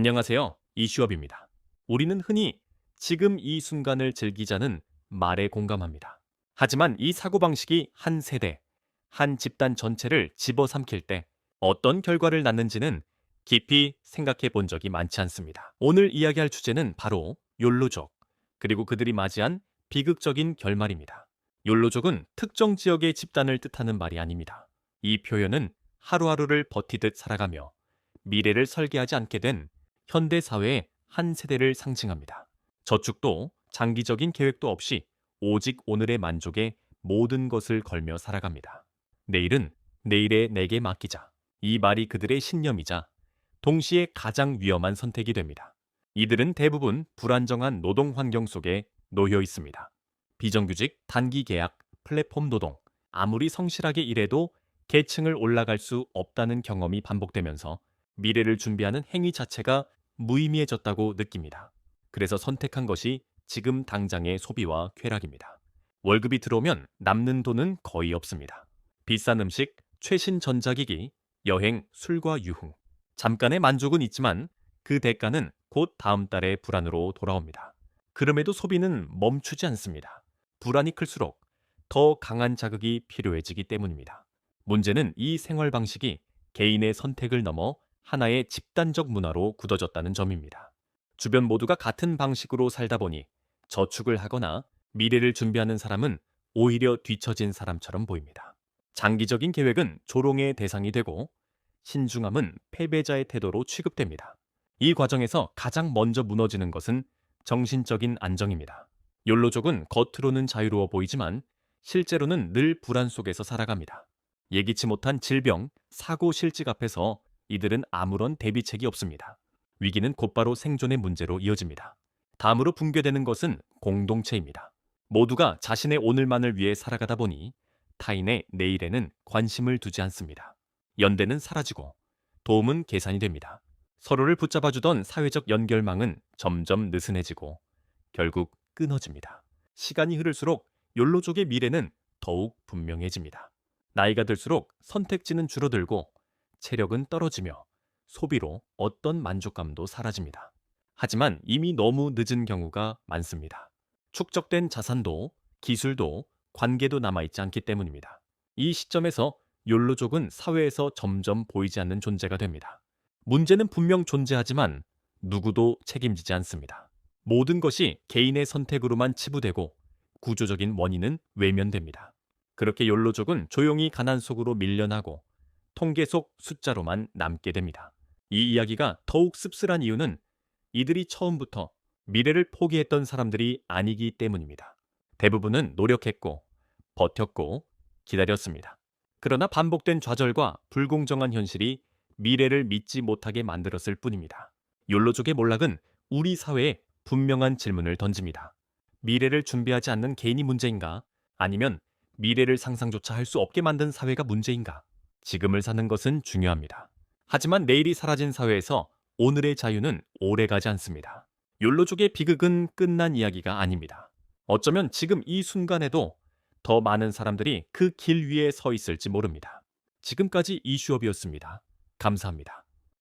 안녕하세요. 이슈업입니다. 우리는 흔히 지금 이 순간을 즐기자는 말에 공감합니다. 하지만 이 사고방식이 한 세대, 한 집단 전체를 집어삼킬 때 어떤 결과를 낳는지는 깊이 생각해 본 적이 많지 않습니다. 오늘 이야기할 주제는 바로 욜로족, 그리고 그들이 맞이한 비극적인 결말입니다. 욜로족은 특정 지역의 집단을 뜻하는 말이 아닙니다. 이 표현은 하루하루를 버티듯 살아가며 미래를 설계하지 않게 된 현대 사회의 한 세대를 상징합니다. 저축도 장기적인 계획도 없이 오직 오늘의 만족에 모든 것을 걸며 살아갑니다. 내일은 내일의 내게 맡기자. 이 말이 그들의 신념이자 동시에 가장 위험한 선택이 됩니다. 이들은 대부분 불안정한 노동 환경 속에 놓여 있습니다. 비정규직, 단기 계약, 플랫폼 노동, 아무리 성실하게 일해도 계층을 올라갈 수 없다는 경험이 반복되면서 미래를 준비하는 행위 자체가 무의미해졌다고 느낍니다. 그래서 선택한 것이 지금 당장의 소비와 쾌락입니다. 월급이 들어오면 남는 돈은 거의 없습니다. 비싼 음식, 최신 전자기기, 여행, 술과 유흥. 잠깐의 만족은 있지만 그 대가는 곧 다음 달의 불안으로 돌아옵니다. 그럼에도 소비는 멈추지 않습니다. 불안이 클수록 더 강한 자극이 필요해지기 때문입니다. 문제는 이 생활 방식이 개인의 선택을 넘어 하나의 집단적 문화로 굳어졌다는 점입니다. 주변 모두가 같은 방식으로 살다 보니 저축을 하거나 미래를 준비하는 사람은 오히려 뒤처진 사람처럼 보입니다. 장기적인 계획은 조롱의 대상이 되고 신중함은 패배자의 태도로 취급됩니다. 이 과정에서 가장 먼저 무너지는 것은 정신적인 안정입니다. 욜로족은 겉으로는 자유로워 보이지만 실제로는 늘 불안 속에서 살아갑니다. 예기치 못한 질병, 사고 실직 앞에서 이들은 아무런 대비책이 없습니다. 위기는 곧바로 생존의 문제로 이어집니다. 다음으로 붕괴되는 것은 공동체입니다. 모두가 자신의 오늘만을 위해 살아가다 보니 타인의 내일에는 관심을 두지 않습니다. 연대는 사라지고 도움은 계산이 됩니다. 서로를 붙잡아주던 사회적 연결망은 점점 느슨해지고 결국 끊어집니다. 시간이 흐를수록 욜로족의 미래는 더욱 분명해집니다. 나이가 들수록 선택지는 줄어들고 체력은 떨어지며 소비로 어떤 만족감도 사라집니다. 하지만 이미 너무 늦은 경우가 많습니다. 축적된 자산도 기술도 관계도 남아있지 않기 때문입니다. 이 시점에서 욜로족은 사회에서 점점 보이지 않는 존재가 됩니다. 문제는 분명 존재하지만 누구도 책임지지 않습니다. 모든 것이 개인의 선택으로만 치부되고 구조적인 원인은 외면됩니다. 그렇게 욜로족은 조용히 가난 속으로 밀려나고 통계 속 숫자로만 남게 됩니다. 이 이야기가 더욱 씁쓸한 이유는 이들이 처음부터 미래를 포기했던 사람들이 아니기 때문입니다. 대부분은 노력했고 버텼고 기다렸습니다. 그러나 반복된 좌절과 불공정한 현실이 미래를 믿지 못하게 만들었을 뿐입니다. 욜로족의 몰락은 우리 사회에 분명한 질문을 던집니다. 미래를 준비하지 않는 개인이 문제인가? 아니면 미래를 상상조차 할 수 없게 만든 사회가 문제인가? 지금을 사는 것은 중요합니다. 하지만 내일이 사라진 사회에서 오늘의 자유는 오래 가지 않습니다. 욜로족의 비극은 끝난 이야기가 아닙니다. 어쩌면 지금 이 순간에도 더 많은 사람들이 그 길 위에 서 있을지 모릅니다. 지금까지 이슈업이었습니다. 감사합니다.